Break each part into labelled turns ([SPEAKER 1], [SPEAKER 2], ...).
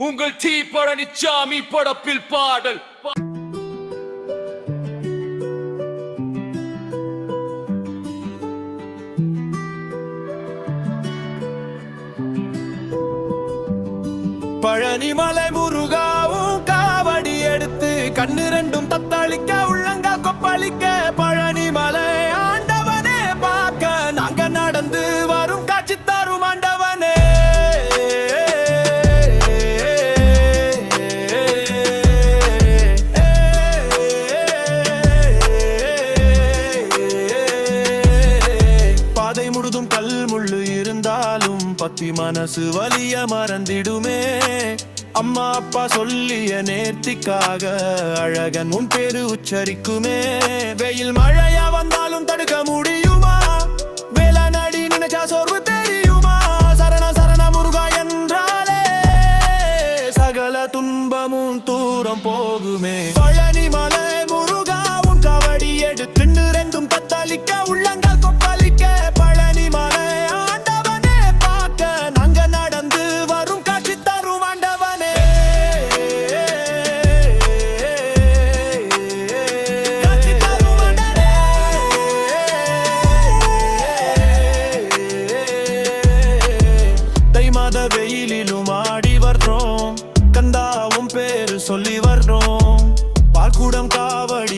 [SPEAKER 1] உங்கள் தீ சாமி படப்பில் பாடல். பா-
[SPEAKER 2] பழனிமலை முருகாவும் காவடி எடுத்து கண்ணு ரெண்டும் பாதை முழுதும் கல் முள்ளு இருந்தாலும் பத்தி மனசு வலிய மறந்திடுமே. அம்மா அப்பா சொல்லிய நேர்த்திக்காக அழகன் உன் பேரு உச்சரிக்குமே. வெயில் மழையா வந்தாலும் தடுக்க முடியுமா? வேளாண் அடி நினைச்சா சோர்வு தெரியுமா? சரண சரண முருகா என்றாலே சகல துன்பமும் தூரம் போகுமே. பழனி மலை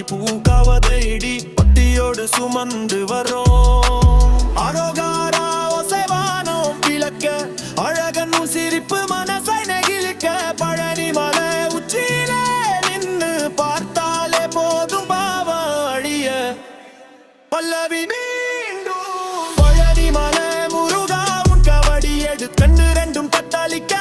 [SPEAKER 2] பூங்காவதைடி பட்டியோடு சுமந்து வரோம் அரோகாரா ஒசைவானோம் விளக்க அழகன் சிரிப்பு மனசை நெகிழ்க்க பழனி மலை உச்சியிலே நின்று பார்த்தாலே போதும் பாவாடிய பல்லவி மீண்டும் பழனி மலை முருகாவும் கவடி எடுத்து ரெண்டும் பத்தாளிக்க